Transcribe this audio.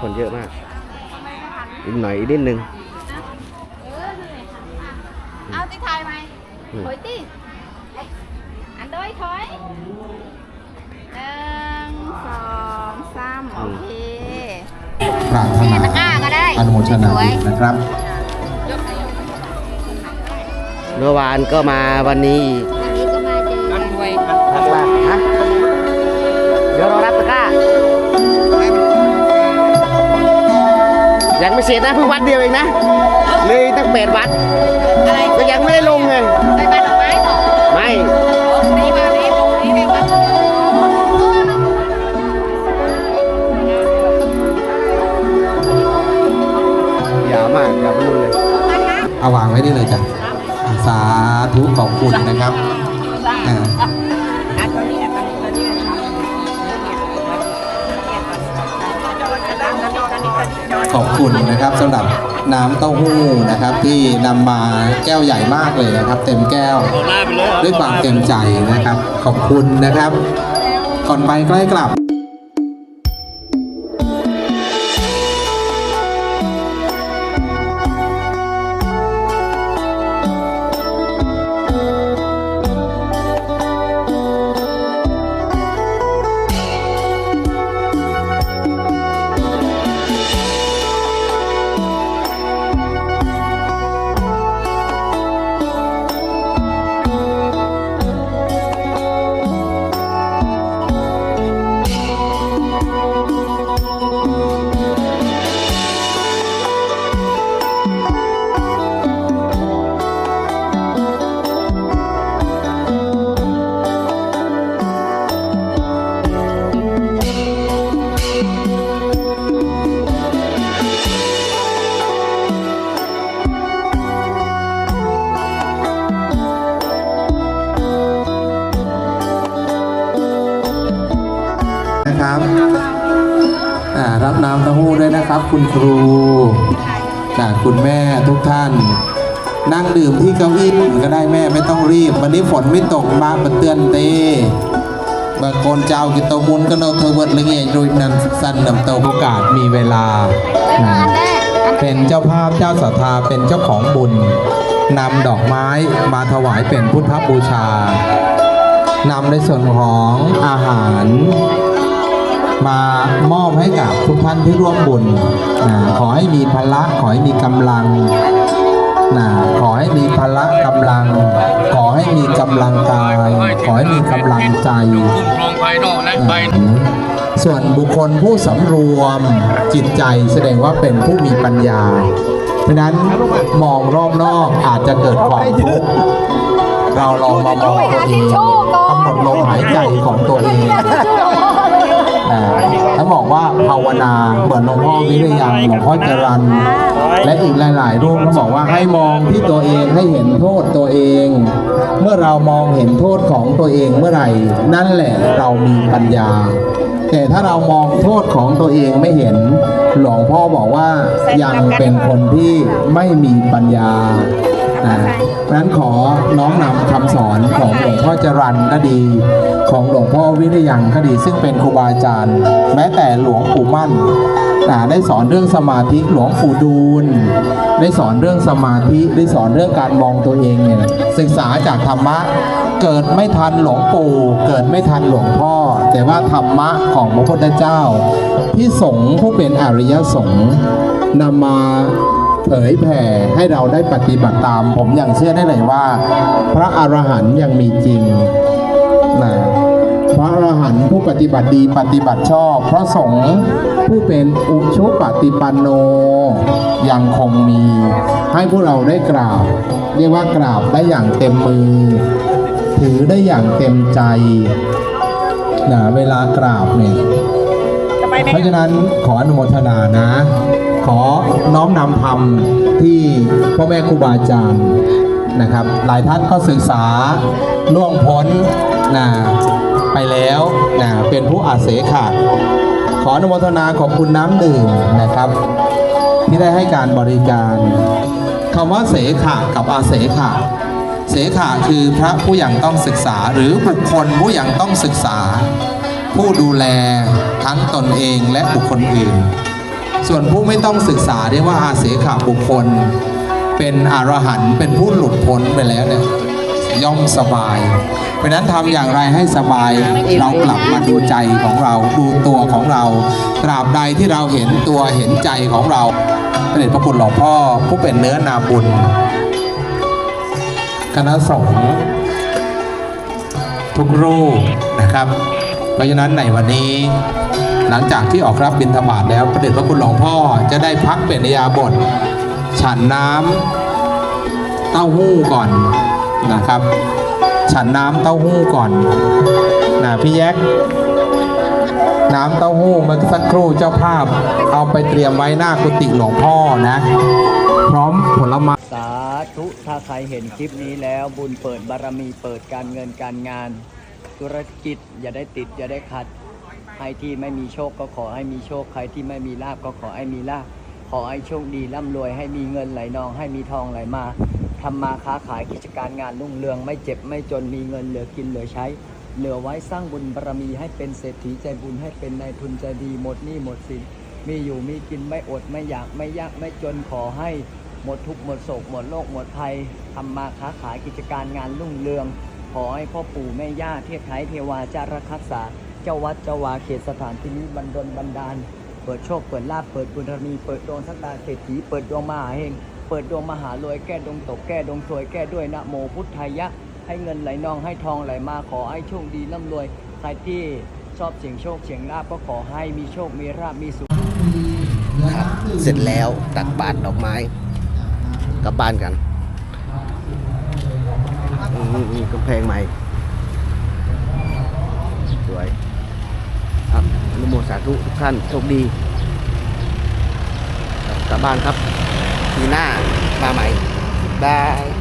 คนเยอะมากอีกหน่อยอีกนิดนึงเอาที่ไทยไหมอืมถอยตีอันด้วยถอยหนึ่งสองสามโอเคปรารถนี่นาตะกร้าก็ได้อนุโมทนาสวยนะครับ เมื่อวานก็มาวันนี้ ยังไม่เสร็จนะเพิ่งวัดเดียวเองนะ เลยตั้งแปดวัดอะไรก็ยังไม่ได้ลงไงไปบ้านดอกไม้ต่อไม่นี่มานี่นี่นี่มายาวมากยาวไปนู่นเลย เอาวางไว้นี่เลยจ้ะอ่าสาธุขอบคุณนะครับอ่า ขอบคุณนะครับสำหรับน้ำเต้าหู้นะครับ ที่นำมาแก้วใหญ่มากเลยนะครับ เต็มแก้วด้วยความเต็มใจนะครับ ขอบคุณนะครับ ก่อนไปใกล้กลับ น อ่ารับน้ำเต้าหู้ด้วยนะครับ คุณครูจากคุณแม่ทุกท่าน นั่งดื่มที่เก้าอี้ก็ได้แม่ไม่ต้องรีบ วันนี้ฝนไม่ตกมาเปเตือนเตบางคนเจ้ากินเตมุนก็เนาเธอเวิร์ดเลยไงโดยนันสันนำเตาโอกาสมีเวลา เป็นเจ้าภาพเจ้าศรัทธาเป็นเจ้าของบุญนำดอกไม้มาถวายเป็นพุทธบูชานำในส่วนของอาหาร มามอบให้กับทุกท่านที่ร่วมบุญนะขอให้มีพละขอให้มีกำลังนะขอให้มีพละกำลัง ขอให้มีกำลังกาย ขอให้มีกำลังใจคุ้มครองภายนอกและภายในส่วนบุคคลผู้สำรวมจิตใจแสดงว่าเป็นผู้มีปัญญา เพราะฉะนั้นมองรอบนอกอาจจะเกิดความทุกข์เราลองมามองตัวเองกำหนดลมหายใจของตัวเอง ภาวนา เหมือนหลวงพ่อวิริยังหลวงพ่อจรันและอีกหลาย ๆ รูปเขาบอกว่าให้มองที่ตัวเองให้เห็นโทษตัวเอง เมื่อเรามองเห็นโทษของตัวเองเมื่อไหร่ นั่นแหละเรามีปัญญา แต่ถ้าเรามองโทษของตัวเองไม่เห็น หลวงพ่อบอกว่ายังเป็นคนที่ไม่มีปัญญา นะนั้นขอน้อมนำคำสอนของหลวงพ่อจรันก็ดี ของหลวงพ่อวิริยังก็ดี ซึ่งเป็นครูบาอาจารย์ แม้แต่หลวงปู่มั่นได้สอนเรื่องสมาธิหลวงปู่ดูล ได้สอนเรื่องสมาธิได้สอนเรื่องการมองตัวเองเนี่ยศึกษาจากธรรมะเกิดไม่ทันหลวงปู่เกิดไม่ทันหลวงพ่อ แต่ว่าธรรมะของพระพุทธเจ้าที่สงฆ์ผู้เป็นอริยสงฆ์นำมา เผยแผ่ให้เราได้ปฏิบัติตาม ผมยังเชื่อได้เลยว่า พระอรหันต์ยังมีจริงนะพระอรหันต์ผู้ปฏิบัติดีปฏิบัติชอบ พระสงฆ์ผู้เป็นอุชุปฏิปันโน ยังคงมี ให้พวกเราได้กราบ เรียกว่ากราบได้อย่างเต็มมือ ถือได้อย่างเต็มใจนะเวลากราบเนี่ยเพราะฉะนั้นขออนุโมทนานะ ขอน้อมนำธรรมที่พ่อแม่ครูบาอาจารย์นะครับ หลายท่านก็ศึกษาล่วงพ้นนะไปแล้วนะเป็นผู้อาเสขะขออนุโมทนาขอบคุณน้ำดื่มนะครับ ที่ได้ให้การบริการคำว่าเสขะกับอาเสขะเสขะคือพระผู้ยังต้องศึกษาหรือบุคคลผู้ยังต้องศึกษา ผู้ดูแลทั้งตนเองและบุคคลอื่น ส่วนผู้ไม่ต้องศึกษาเรียกว่าอาเสขบุคคล เป็นอรหันต์เป็นผู้หลุดพ้นไปแล้วเนี่ยย่อมสบาย เพราะฉะนั้นทำอย่างไรให้สบาย เรากลับมาดูใจของเราดูตัวของเรา ตราบใดที่เราเห็นตัวเห็นใจของเราพระเดชพระคุณหลวงพ่อผู้เป็นเนื้อนาบุญ คณะสงฆ์ทุกรูปนะครับ เพราะฉะนั้นในวันนี้ หลังจากที่ออกรับบิณฑบาตแล้วพระเดชพระคุณหลวงพ่อจะได้พักเป็นยาบท ฉันน้ำเต้าหู้ก่อนนะครับ ฉันน้ำเต้าหู้ก่อนนะพี่แยกน้ำเต้าหู้มื่อสักครู่เจ้าภาพ เอาไปเตรียมไว้หน้ากุฏิหลวงพ่อนะ พร้อมผลไม้สาธุถ้าใครเห็นคลิปนี้แล้วบุญเปิดบารมีเปิดการเงินการงาน ธุรกิจอย่าได้ติดอย่าได้ขัด รที่ไม่มีโชคก็ขอให้มีโชค ใครที่ไม่มีลาบก็ขอให้มีลาบ ขอให้โชคดีร่ำรวยให้มีเงินไหลนองให้มีทองไหลมาทำมาค้าขายกิจการงานรุ่งเรืองไม่เจ็บไม่จนมีเงินเหลือกินเหลือใช้ เหลือไว้สร้างบุญบารมีให้เป็นเศรษฐีใจบุญให้เป็นนายทุนใจดีหมดหนี้หมดสินมีอยู่มีกินไม่อดไม่อยากไม่ยากไม่จนขอให้หมดทุกข์หมดโศกหมดโรคหมดภัยทำมาค้าขายกิจการงานรุ่งเรือง ขอให้พ่อปู่แม่ย่าเทพไทยเทวาจารักษา เจ้าวัดเจ้าวาเขตสถานที่นี้บันดลบันดาล เปิดโชคเปิดลาภเปิดบุญบารมีเปิดดวงสักดาเศรษฐีเปิดดวงมหาเฮงเปิดดวงมหารวยแก้ดวงตกแก้ดวงสวยแก้ด้วยนะโมพุทธายะ ให้เงินไหลนองให้ทองไหลมาขอให้โชคดีร่ำรวยใครที่ชอบเสียงโชคเสียงลาภก็ขอให้มีโชคมีราบมีสุขครับ เสร็จแล้วตักบาตรดอกไม้กลับบ้านกันอืมอืมกำแพงใหม่ สวย ครับอนุโม สาธุทุกท่านโชคดีกลับบ้านครับทีหน้ามาใหม่บาย